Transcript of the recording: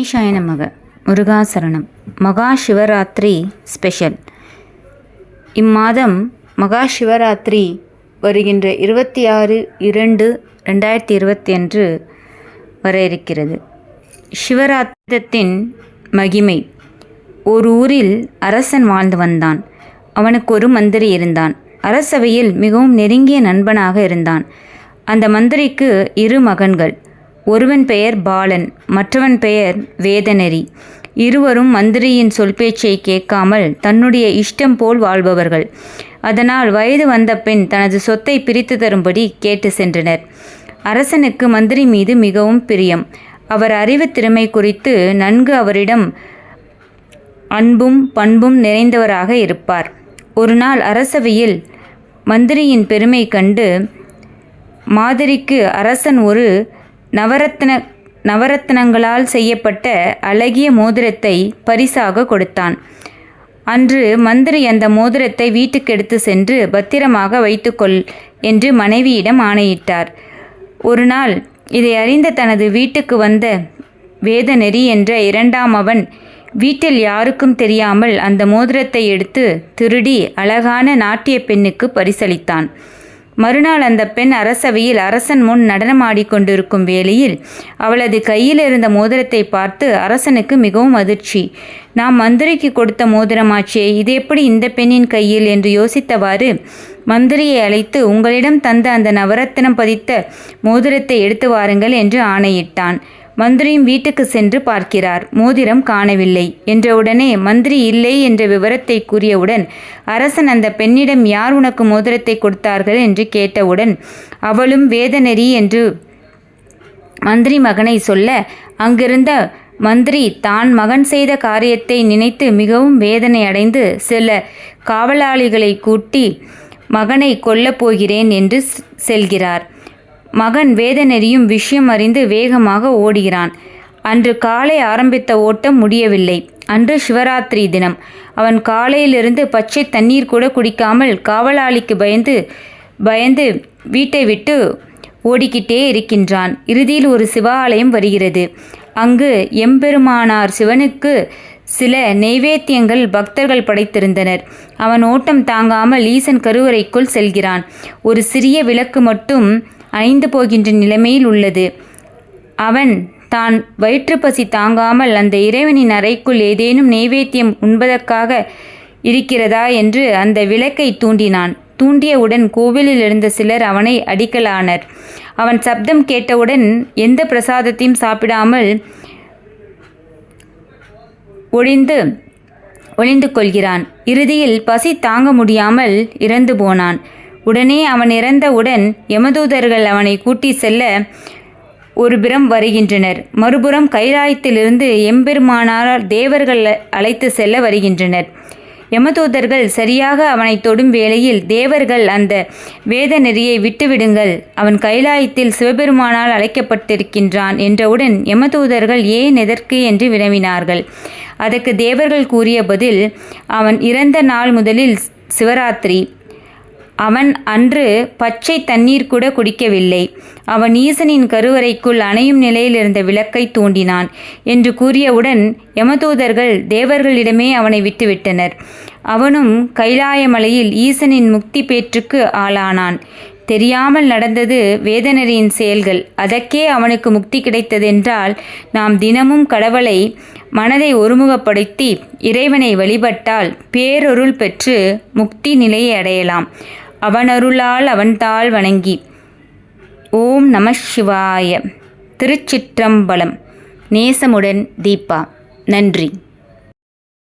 கணேஷாய நமக முருகாசரணம். மகா சிவராத்திரி ஸ்பெஷல். இம்மாதம் மகா சிவராத்திரி வருகின்ற இருபத்தி ஆறு இரண்டு ரெண்டாயிரத்தி இருபத்தி அன்று வர இருக்கிறது சிவராத்திரத்தின் மகிமை. ஒரு ஊரில் அரசன் வாழ்ந்து வந்தான். அவனுக்கு ஒரு மந்திரி இருந்தான். அரசவையில் மிகவும் நெருங்கிய நண்பனாக இருந்தான். அந்த மந்திரிக்கு இரு மகன்கள். ஒருவன் பெயர் பாலன் மற்றவன் பெயர் வேதநெறி. இருவரும் மந்திரியின் சொல்பேச்சை கேட்காமல் தன்னுடைய இஷ்டம் போல் வாழ்பவர்கள். அதனால் வயது வந்த பின் தனது சொத்தை பிரித்து தரும்படி கேட்டு சென்றனர். அரசனுக்கு மந்திரி மீது மிகவும் பிரியம். அவர் அறிவு திறமை குறித்து நன்கு அவரிடம் அன்பும் பண்பும் நிறைந்தவராக இருப்பார். ஒரு நாள் அரசவையில் மந்திரியின் பெருமை கண்டு மாதிரிக்கு அரசன் ஒரு நவரத்ன நவரத்னங்களால் செய்யப்பட்ட அழகிய மோதிரத்தை பரிசாக கொடுத்தான். அன்று மந்திரி அந்த மோதிரத்தை வீட்டுக்கு எடுத்து சென்று பத்திரமாக வைத்துக்கொள் என்று மனைவியிடம் ஆணையிட்டார். ஒரு நாள் இதை அறிந்த தனது வீட்டுக்கு வந்த வேதநெறி என்ற இரண்டாம் அவன் வீட்டில் யாருக்கும் தெரியாமல் அந்த மோதிரத்தை எடுத்து திருடி அழகான நாட்டிய பெண்ணுக்கு பரிசளித்தான். மறுநாள் அந்த பெண் அரசவையில் அரசன் முன் நடனமாடிக்கொண்டிருக்கும் வேளையில் அவளது கையில் இருந்த மோதிரத்தை பார்த்து அரசனுக்கு மிகவும் அதிர்ச்சி. நாம் மந்திரிக்கு கொடுத்த மோதிரமாச்சே இது எப்படி இந்த பெண்ணின் கையில் என்று யோசித்தவாறு மந்திரியை அழைத்து உங்களிடம் தந்த அந்த நவரத்தினம் பதித்த மோதிரத்தை எடுத்து வாருங்கள் என்று ஆணையிட்டான். மந்திரியும் வீட்டுக்கு சென்று பார்க்கிறார். மோதிரம் காணவில்லை. என்றவுடனே மந்திரி இல்லை என்ற விவரத்தை கூறியவுடன் அரசன் அந்த பெண்ணிடம் யார் உனக்கு மோதிரத்தை கொடுத்தார்கள்? என்று கேட்டவுடன் அவளும் வேதநெறி என்று மந்திரி மகனை சொல்ல அங்கிருந்த மந்திரி தான் மகன் செய்த காரியத்தை நினைத்து மிகவும் வேதனை அடைந்து சில காவலாளிகளை கூட்டி மகனை கொல்லப் போகிறேன் என்று செல்கிறார். மகன் வேதநெறியும் விஷயம் அறிந்து வேகமாக ஓடுகிறான். அன்று காலை ஆரம்பித்த ஓட்டம் முடியவில்லை. அன்று சிவராத்திரி தினம். அவன் காலையிலிருந்து பச்சை தண்ணீர் கூட குடிக்காமல் காவலாளிக்கு பயந்து பயந்து வீட்டை விட்டு ஓடிக்கிட்டே இருக்கின்றான். இறுதியில் ஒரு சிவாலயம் வருகிறது. அங்கு எம்பெருமானார் சிவனுக்கு சில நெய்வேத்தியங்கள் பக்தர்கள் படைத்திருந்தனர். அவன் ஓட்டம் தாங்காமல் ஈசன் கருவறைக்குள் செல்கிறான். ஒரு சிறிய விளக்கு மட்டும் அணைந்து போகின்ற நிலைமையில் உள்ளது. அவன் தான் வயிற்றுப்பசி தாங்காமல் அந்த இறைவனின் அறைக்குள் ஏதேனும் நெய்வேத்தியம் உண்பதற்காக இருக்கிறதா என்று அந்த விளக்கை தூண்டினான். தூண்டியவுடன் கோவிலில் இருந்த சிலர் அவனை அடிக்கலானர். அவன் சப்தம் கேட்டவுடன் எந்த பிரசாதத்தையும் சாப்பிடாமல் ஒளிந்து ஒளிந்து கொள்கிறான். இறுதியில் பசி தாங்க முடியாமல் இறந்து போனான். உடனே அவன் இறந்தவுடன் யமதூதர்கள் அவனை கூட்டி செல்ல ஒரு புறம் வருகின்றனர். மறுபுறம் கைலாயத்திலிருந்து எம்பெருமானார் தேவர்கள் அழைத்து செல்ல வருகின்றனர். யமதூதர்கள் சரியாக அவனை தொடும் வேளையில் தேவர்கள் அந்த வேத நெறியை விட்டுவிடுங்கள். அவன் கைலாயத்தில் சிவபெருமானால் அழைக்கப்பட்டிருக்கின்றான் என்றவுடன் யமதூதர்கள் ஏன் எதற்கு என்று வினவினார்கள். அதற்கு தேவர்கள் கூறிய பதில் அவன் இறந்த நாள் முதலில் சிவராத்திரி. அவன் அன்று பச்சை தண்ணீர் கூட குடிக்கவில்லை. அவன் ஈசனின் கருவறைக்குள் அணையும் நிலையில் இருந்த விளக்கை தூண்டினான் என்று கூறியவுடன் யமதூதர்கள் தேவர்களிடமே அவனை விட்டுவிட்டனர். அவனும் கைலாயமலையில் ஈசனின் முக்தி பேற்றுக்கு ஆளானான். தெரியாமல் நடந்தது வேதனரின் செயல்கள். அதற்கே அவனுக்கு முக்தி கிடைத்ததென்றால் நாம் தினமும் கடவுளை மனதை ஒருமுகப்படுத்தி இறைவனை வழிபட்டால் பேரொருள் பெற்று முக்தி நிலையை அடையலாம். அவனருளால் அவன்தாள் வணங்கி. ஓம் நம சிவாய. திருச்சிற்றம்பலம். நேசமுடன் தீபா. நன்றி.